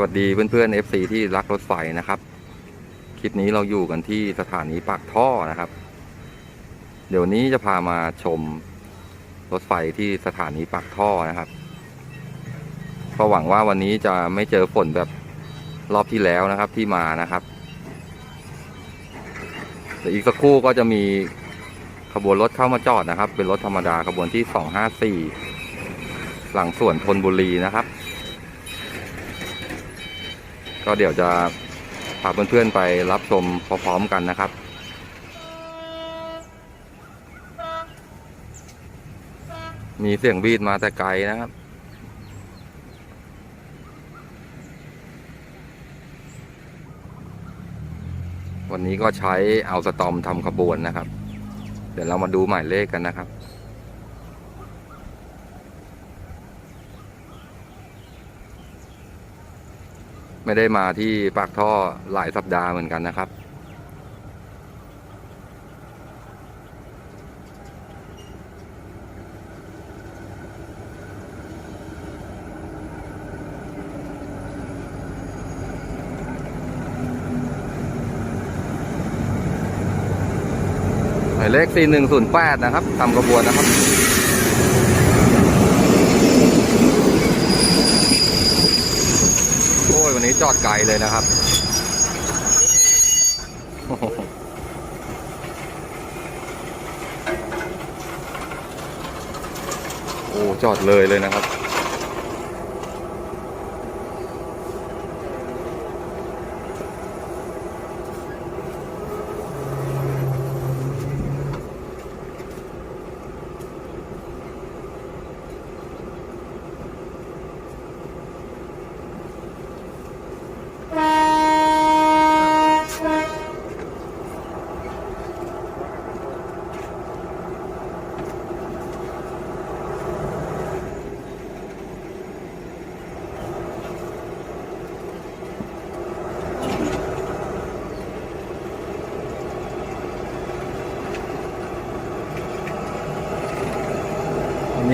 วัสดีเพื่อนๆ FC ที่รักรถไฟนะครับ คลิปนี้เราอยู่กันที่สถานีปากท่อนะครับ เดี๋ยวนี้จะพามาชมรถไฟที่สถานีปากท่อนะครับก็หวังว่าวันนี้จะไม่เจอฝนแบบรอบที่แล้วนะครับที่มานะครับเดี๋ยวอีกสักครู่ก็จะมีขบวนรถเข้ามาจอดนะครับ เป็นรถธรรมดาขบวนที่ 254 หลังสวนธนบุรีนะครับ ก็เดี๋ยวจะพาเพื่อนๆไปรับชมพร้อมๆกันนะครับมีเสียงวีดมาแต่ไกลนะครับ วันนี้ก็ใช้เอาสตอมทำขบวนนะครับ เดี๋ยวเรามาดูหมายเลขกันนะครับ ไม่ได้มาที่ปากท่อหลายสัปดาห์เหมือนกันนะครับ หมายเลข 4108 นะครับทำกระบวนนะครับ โอ้ย วันนี้ จอดไกลเลยนะครับ โอ้จอดเลยเลยนะครับ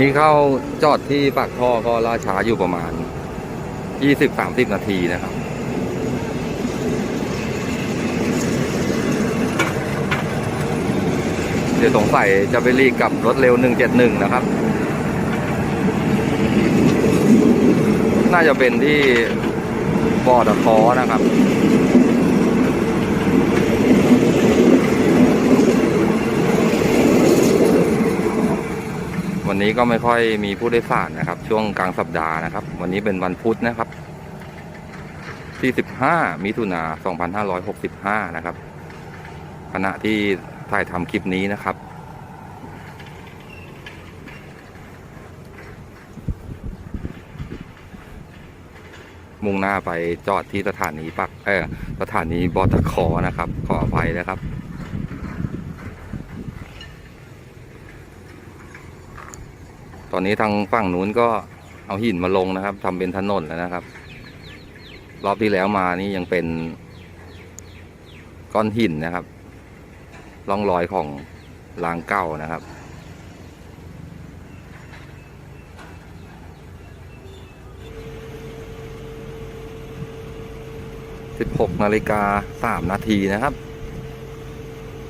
นี้เข้าจอดที่ปากท่อก็ล่าช้าอยู่ประมาณ20-30นาทีนะครับ เดี๋ยวสงสัยจะไปรีกับรถเร็ว171นะครับ น่าจะเป็นที่บอดคอนะครับ นี้ก็ไม่ค่อยมีผู้โดยสารนะครับ ช่วงกลางสัปดาห์นะครับ วันนี้เป็นวันพุธนะครับที่15มิถุนา2565 นะครับ ขณะที่ถ่ายทำคลิปนี้นะครับ มุ่งหน้าไปจอดที่สถานีปักเออสถานีบอตคอนะครับ ขออภัยนะครับ ตอนนี้ทางฝั่งนู้นก็เอาหินมาลงนะครับทำเป็นถนนแล้วนะครับ รอบที่แล้วมานี่ยังเป็น ก้อนหินนะครับร่องรอยของรางเก่านะครับ 16นาฬิกา3นาทีนะครับ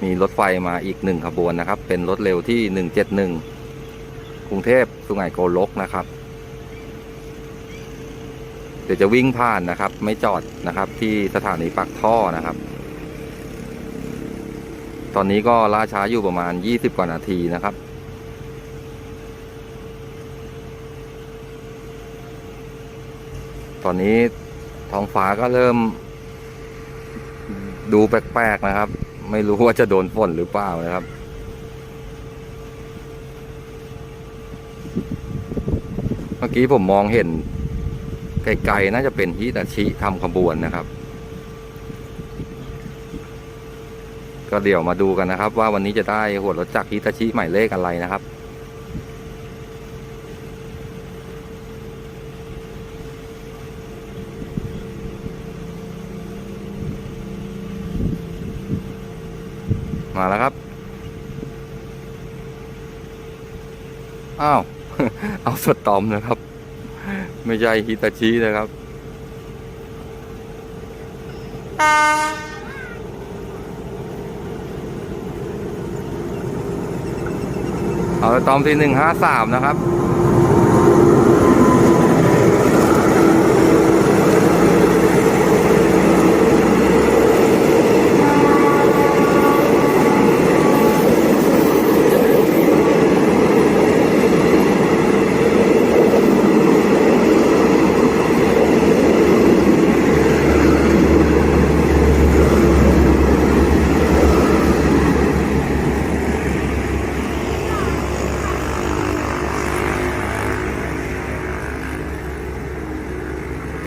มีรถไฟมาอีกหนึ่งขบวนนะครับ เป็นรถเร็วที่ 171 รุงเทพสุไหงโกลกนะครับ เดี๋ยวจะวิ่งผ่านนะครับ ไม่จอดนะครับ ที่สถานีปากท่อนะครับ ตอนนี้ก็ล่าช้าอยู่ประมาณ 20 กว่านาทีนะครับตอนนี้ท้องฟ้าก็เริ่ม ดูแปลกๆนะครับ ไม่รู้ว่าจะโดนฝนหรือเปล่านะครับ มื่อกี้ผมมองเห็นไกลๆน่าจะเป็นฮิตาชิทำขบวนนะครับ ก็เดี๋ยวมาดูกันนะครับ ว่าวันนี้จะได้หัวรถจักรฮิตาชิหมายเลขอะไรนะครับมาแล้วครับ อ้าว เอาสตอมนะครับ ไม่ใช่ฮิตาชินะครับ เอาสตอมที่หนึ่งห้าสามนะครับ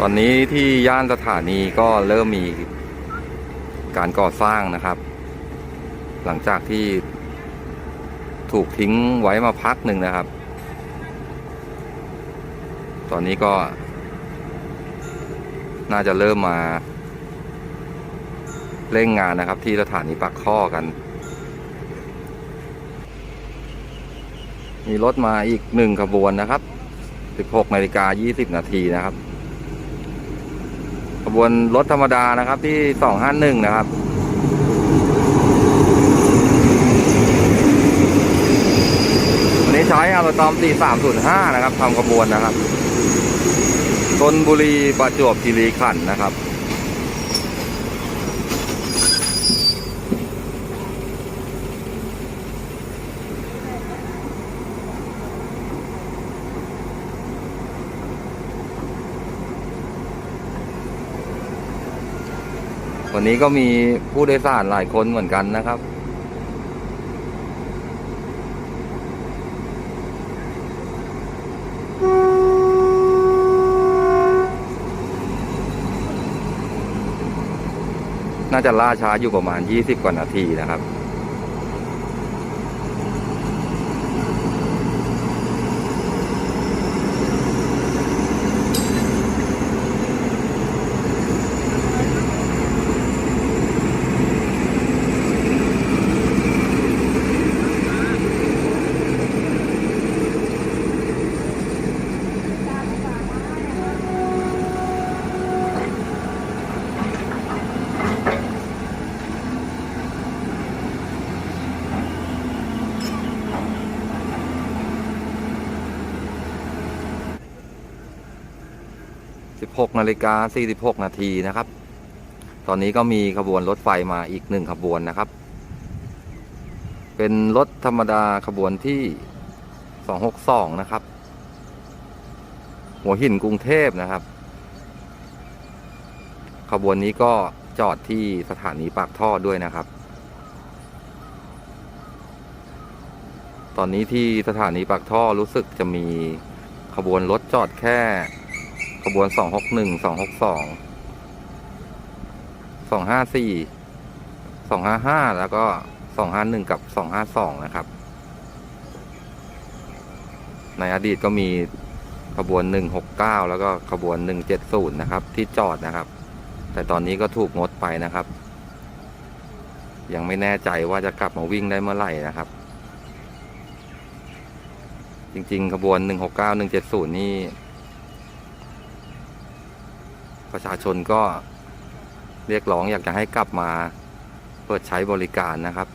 อนนี้ที่ย่านสถานีก็เริ่มมีการก่อสร้างนะครับ หลังจากที่ถูกทิ้งไว้มาพักหนึ่งนะครับ ตอนนี้ก็ น่าจะเริ่มมา เร่งงานนะครับ ที่สถานีปักข้อกัน มีรถมาอีกหนึ่งขบวนนะครับ 16นาฬิกา20นาทีนะครับ ขบวนรถธรรมดานะครับที่ 251 นะครับ วันนี้ใช้อัลตอม 4305 นะครับทำขบวนนะครับชนบุรีประจวบคีรีขันธ์นะครับ วันนี้ก็มีผู้โดยสารหลายคนเหมือนกันนะครับ น่าจะล่าช้าอยู่ประมาณ 20 กว่านาทีนะครับ 16นาฬิกา46นาทีนะครับ ตอนนี้ก็มีขบวนรถไฟมาอีกหนึ่งขบวนนะครับ เป็นรถธรรมดาขบวนที่ 262 นะครับ หัวหินกรุงเทพนะครับ ขบวนนี้ก็จอดที่สถานีปากท่อด้วยนะครับ ตอนนี้ที่สถานีปากท่อรู้สึกจะมีขบวนรถจอดแค่ ขบวน261 262 254 255แล้วก็251กับ252นะครับ ในอดีตก็มีขบวน169แล้วก็ขบวน170นะครับ ที่จอดนะครับ แต่ตอนนี้ก็ถูกงดไปนะครับ ยังไม่แน่ใจว่าจะกลับมาวิ่งได้เมื่อไหร่นะครับ จริงๆ ขบวน169 170นี่ ประชาชนก็เรียกร้องอยากจะให้กลับมาเปิดใช้บริการนะครับ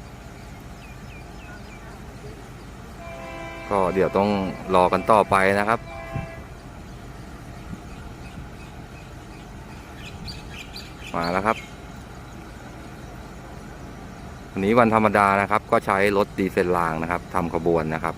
ก็เดี๋ยวต้องรอกันต่อไปนะครับ มาแล้วครับวันนี้วันธรรมดานะครับ ก็ใช้รถดีเซลรางนะครับทำขบวนนะครับ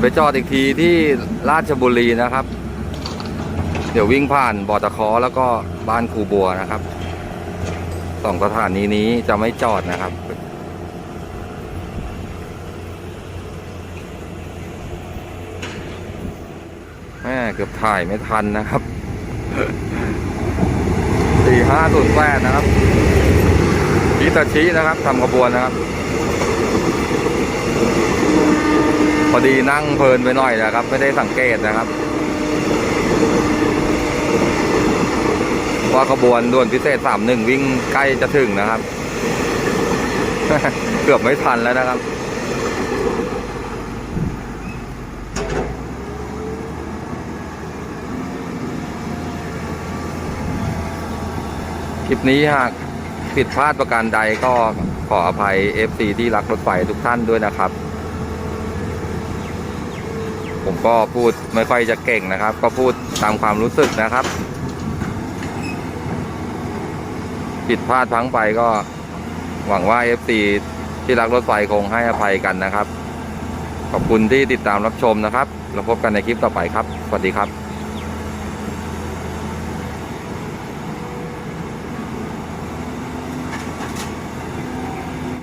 ยวไปจอดอีกทีที่ราชบุรีนะครับ เดี๋ยววิ่งผ่านบ่อตะเคอแล้วก็บ้านครูบัวนะครับสองสถานีนี้จะไม่จอดนะครับ แม่เกือบถ่ายไม่ทันนะครับสี่ห้าศูนย์แปดนะครับพิตาชินะครับทำขบวนนะครับ พอดีนั่งเพลินไปหน่อยนะครับ ไม่ได้สังเกตนะครับ ว่าขบวนด่วนพิเศษสามหนึ่งวิ่งใกล้จะถึงนะครับ เกือบไม่ทันแล้วนะครับคลิปนี้หากผิดพลาดประการใดก็ขออภัย FC ที่รักรถไฟทุกท่านด้วยนะครับ ผมก็พูดไม่ค่อยจะเก่งนะครับ ก็พูดตามความรู้สึกนะครับ ผิดพลาดพังไปก็หวังว่า FC ที่รักรถไฟคงให้อภัยกันนะครับ ขอบคุณที่ติดตามรับชมนะครับเราพบกันในคลิปต่อไปครับ สวัสดีครับ